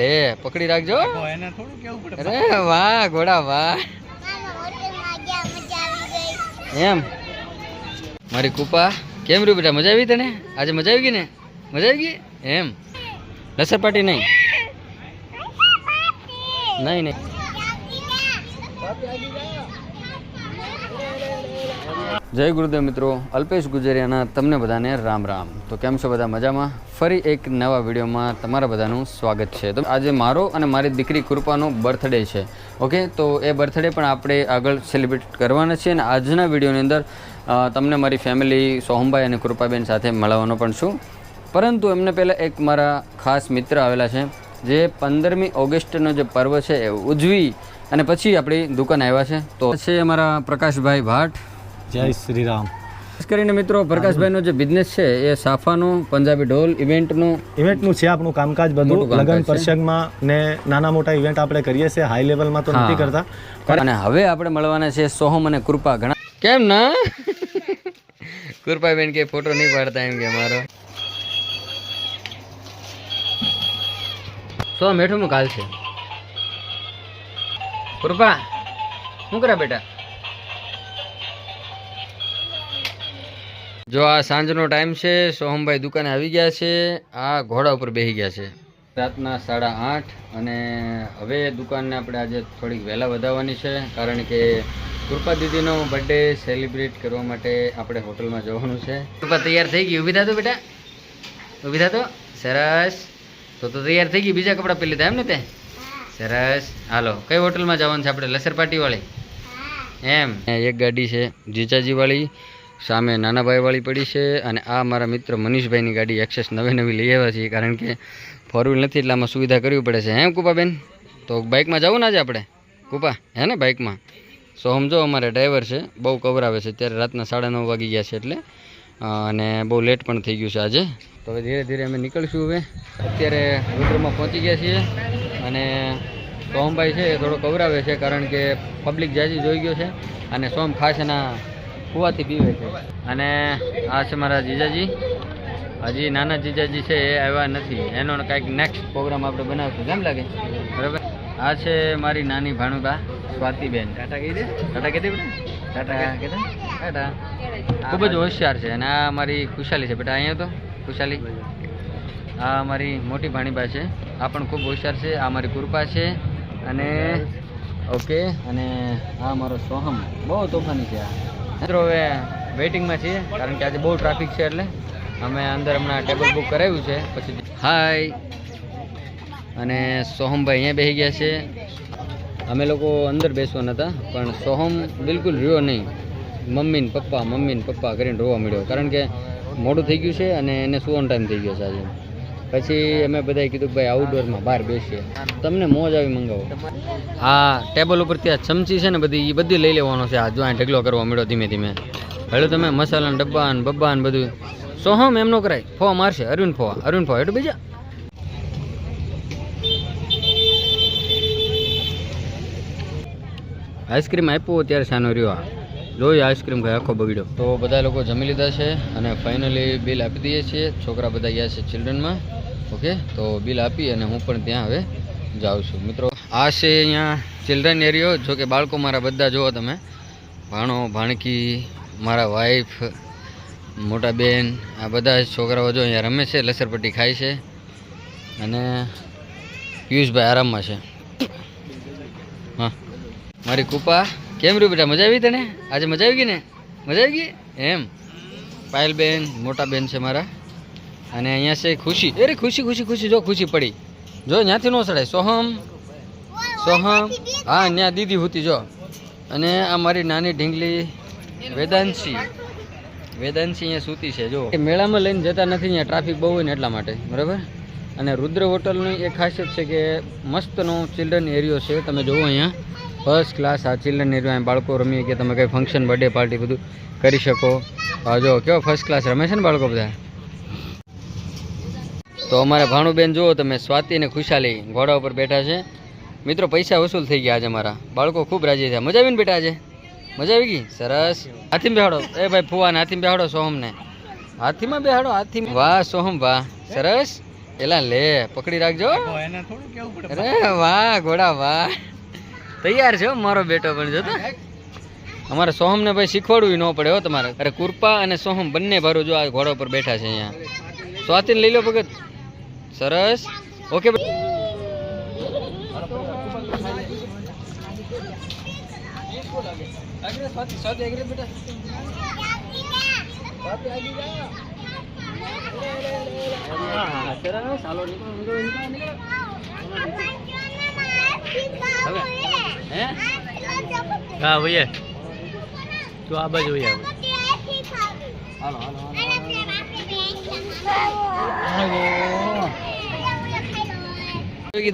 લે પકડી રાખજો. એને થોડું કેવું પડે? અરે વાહ ઘોડા વાહ. એમ? મારી કૃપા. કેમ રહ્યું બેટા? મજા આવી તને? આજે મજા આવી ગઈ ને? મજા આવી ગઈ? એમ? લસર પાટી નહીં? નહીં નહીં. જય ગુરુદેવ મિત્રો, અલ્પેશ ગુજરિયાના તમને બધાને રામ રામ. તો કેમ છો બધા મજામાં? ફરી એક નવા વિડીયોમાં તમારા બધાનું સ્વાગત છે. તો આજે મારો અને મારી દીકરી કૃપાનો બર્થડે છે. ઓકે, તો એ બર્થડે પણ આપણે આગળ સેલિબ્રેટ કરવાના છીએ અને આજના વિડીયોની અંદર તમને મારી ફેમિલી સોહમભાઈ અને કૃપાબેન સાથે મળવાનો પણ છું. પરંતુ એમને પહેલાં એક મારા ખાસ મિત્ર આવેલા છે, જે પંદરમી ઓગસ્ટનો જે પર્વ છે એ ઉજવી અને પછી આપણી દુકાન આવ્યા છે. તો છે અમારા પ્રકાશભાઈ ભાટ. જય શ્રી રામ ખાસ કરીને મિત્રો પ્રકાશભાઈનો જે બિઝનેસ છે એ સાફાનું પંજાબી ઢોલ ઇવેન્ટનું ઇવેન્ટનું છે આપણું કામકાજ બધું. લગ્ન પ્રસંગમાં ને નાના મોટા ઇવેન્ટ આપણે કરીએ છીએ હાઈ લેવલમાં તો નથી કરતા. અને હવે આપણે મળવાના છે સોહમ અને કૃપા ઘણા. કેમ ના? કૃપાબેન કે ફોટો નહીં પાડતા એમ કે મારો સો મેઠું કાલ છે. કૃપા શું કરે બેટા? જો આ સાંજનો ટાઈમ છે સોહમભાઈ દુકાને આવી ગયા છે. આ ઘોડા ઉપર બેસી ગયા છે. રાતના સાડા આઠ અને હવે દુકાનને આપણે આજે થોડીક વહેલા વધારવાની છે કારણ કે કૃપા દીદીનો બર્થડે સેલિબ્રેટ કરવા માટે આપણે હોટલમાં જવાનું છે. કૃપા તૈયાર થઈ ગઈ ઊભી થતો બેટા. ઊભી થતો સરસ. તો તો તૈયાર થઈ ગઈ બીજા કપડાં પહેલી થાય એમ ને તે? સરસ. હાલો કઈ હોટલમાં જવાનું છે આપણે? લસર પાટીવાળી એમ. એક ગાડી છે જીજાજી વાળી સામે નાનાભાઈવાળી પડી છે અને આ મારા મિત્ર મનીષભાઈની ગાડી એક્સેસ નવી નવી લઈ આવ્યા છીએ, કારણ કે ફોર વ્હીલ નથી, એટલે આમાં સુવિધા કરવી પડે છે. હેમ, કુપાબેન? તો બાઇકમાં જવું ને આજે આપણે? કુપા, હે ને બાઇકમાં સો સમજો, અમારે ડ્રાઈવર છે, બહુ કવરાવે છે. અત્યારે રાતના સાડા નવ વાગી ગયા છે એટલે અને બહુ લેટ પણ થઈ ગયું છે આજે. તો હવે ધીરે ધીરે અમે નીકળશું હવે. અત્યારે રુદ્રમાં પહોંચી ગયા છીએ અને સોમભાઈ છે એ થોડો કવરાવે છે, કારણ કે પબ્લિક જાજી જોઈ ગયો છે અને સોમ ખાસ એના કૂવાથી પીવે છે. અને આ છે મારા જીજાજી. હજી નાના જીજાજી છે એ આવ્યા નથી. એનો કાંઈક નેક્સ્ટ પ્રોગ્રામ આપણે બનાવશું. કેમ લાગે? બરાબર? આ છે મારી નાની ભાણુબા સ્વાતિબેન. ટાટા કહી દે ટાટા કહી દે બેટા ટાટા. ટાટા. ખૂબ જ હોશિયાર છે અને આ મારી ખુશાલી છે. બેટા અહીંયા તો ખુશાલી. આ મારી મોટી ભાણીબા છે. આ પણ ખૂબ હોશિયાર છે. આ મારી કૃપા છે. અને ઓકે. અને આ મારો સોહમ. બહુ તોફાની છે આ. મિત્રો હવે વેઇટિંગમાં છીએ, કારણ કે આજે બહુ ટ્રાફિક છે એટલે અમે અંદર હમણાં ટેબલ બુક કરાવ્યું છે, પછી હાય અને સોહમભાઈ અહીંયા બેસી ગયા છે. અમે લોકો અંદર બેસવાના હતા, પણ સોહમ બિલકુલ રહ્યો નહીં. મમ્મી ને પપ્પા મમ્મી ને પપ્પા કરીને રોવા મળ્યો કારણ કે મોડું થઈ ગયું છે અને એને સુવાનો ટાઈમ થઈ ગયો છે આજે. પછી અમે બધાએ કીધું કે ભાઈ આઉટડોરમાં બહાર બેસીએ. તમને મોજ આવી મંગાવો. હા ટેબલ ઉપર ત્યાં ચમચી છે ને બધી એ બધી લઈ લેવાનો છે. આ જો અહીં ઢગલો કરવા મળ્યો ધીમે ધીમે. હવે તમે મસાલા ડબ્બા ને બબ્બા ને બધું. સોહમ એમ નો કરાય. ફો મારશે. અરવિંદ ફો અરવિંદ ફો. એટલું બીજા. આઈસ્ક્રીમ આપ્યો ત્યારે સાનો રહ્યો આ. જોઈ આઈસ્ક્રીમ ખાઈ આખો બગડ્યો. તો બધા લોકો જમી લીધા છે અને ફાઇનલી બિલ આપી દઈએ છીએ. છોકરા બધા ગયા છે ચિલ્ડ્રનમાં ઓકે? તો બિલ આપી અને હું પણ ત્યાં હવે જાઉં છું. મિત્રો, આ છે અહીંયા ચિલ્ડ્રન એરિયો જો કે બાળકો મારા બધા જુઓ તમે. ભાણો, ભાણકી, મારા વાઈફ મોટા બેન, આ બધા છોકરાઓ જો અહીંયા રમે છે, લસરપટ્ટી ખાય છે. અને પિયુષભાઈ આરામમાં છે. હા. મારી કૃપા. કેમ રહ્યું બેટા? મજા આવી તને? આજે મજા આવી ગઈ ને? મજા આવી ગઈ? એમ. પાયલ બેન, મોટા બેન છે મારા. અને અહીંયા છે ખુશી. અરે ખુશી ખુશી ખુશી, જો ખુશી પડી. જો ત્યાંથી ન સડાય સોહમ. સોહમ. હા ત્યાં દીદી હોતી, જો. અને આ મારી નાની ઢીંગલી વેદાંશી વેદાંશી અહીંયા સૂતી છે, જો. મેળામાં લઈને જતા નથી, અહીંયા ટ્રાફિક બહુ હોય ને એટલા માટે. બરાબર? અને રુદ્ર હોટલની એક ખાસિયત છે કે મસ્તનો ચિલ્ડ્રન એરિયો છે. તમે જુઓ અહીંયા. ફર્સ્ટ ક્લાસ આ ચિલ્ડ્રન એરિયો અહીં બાળકો રમીએ કે તમે કંઈ ફંક્શન બર્થડે પાર્ટી બધું કરી શકો. જો, કેવો ફર્સ્ટ ક્લાસ રમે છે ને બાળકો બધા? તો અમારા ભાણુબેન જુઓ તમે સ્વાતિ અને ખુશાલી ઘોડા ઉપર બેઠા છે. મિત્રો પૈસા વસૂલ થઈ ગયા આજે મારા બાળકો ખૂબ રાજી થયા. મજા આવીને બેટા આજે મજા આવી ગઈ? સરસ. હાથીમાં બેહાડો. એ ભાઈ ફુવાને હાથીમાં બેહાડો સોહમને હાથીમાં બેહાડો હાથી વાહ સોહમ વાહ. સરસ. એલા લે પકડી રાખજો. અરે વાહ ઘોડા વાહ. તૈયાર છે મારો બેટો પણ જોતો અમારે સોહમને ભાઈ શીખવાડવું ન પડે હો તમારે. અરે કૃપા અને સોહમ બંને ભારું જો આ ઘોડા ઉપર બેઠા છે અહીંયા. સ્વાતિને લઈ લો ભગત. સરસ ઓકે હે હા ભૈયા તું આ બાજુ ભૈયા હાલો હાલો હાલો એમ?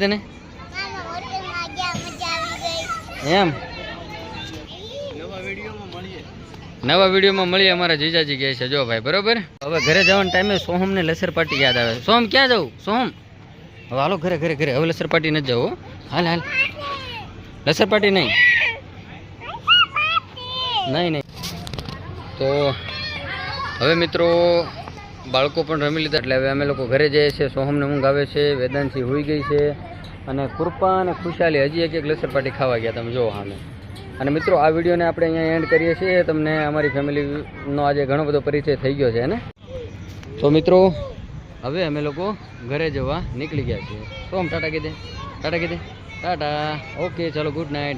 નવા વિડીયોમાં મળીએ, અમારા જીજાજી કહે છે, જો ભાઈ, બરોબર? હવે ઘરે જવાના ટાઈમે સોહમને લસર પાટી યાદ આવે. સોહમ, ક્યાં જવું સોહમ? હવે હાલો, ઘરે ઘરે ઘરે. હવે લસર પાટી નથી જવું. હાલ હાલ. લસર પાટી નહીં? નહીં નહીં. તો, હવે મિત્રો બાળકો પણ રમી લીધા. એટલે હવે અમે લોકો ઘરે જઈએ છીએ. સોહમને ઊંઘ આવે છે. વેદાંશી હોઈ ગઈ છે. અને કૃપા અને ખુશાલી હજી એક એક લસર ખાવા ગયા. તમે જોવો સામે અને મિત્રો, આ વિડીયોને આપણે અહીંયા એન્ડ કરીએ છીએ. તમને અમારી ફેમિલીનો આજે ઘણો બધો પરિચય થઈ ગયો છે ને? તો મિત્રો, હવે અમે લોકો ઘરે જવા નીકળી ગયા છીએ. સોમ ટાટા કીધે. ટાટા કીધે. ટાટા. ઓકે, ચલો, ગુડ નાઇટ.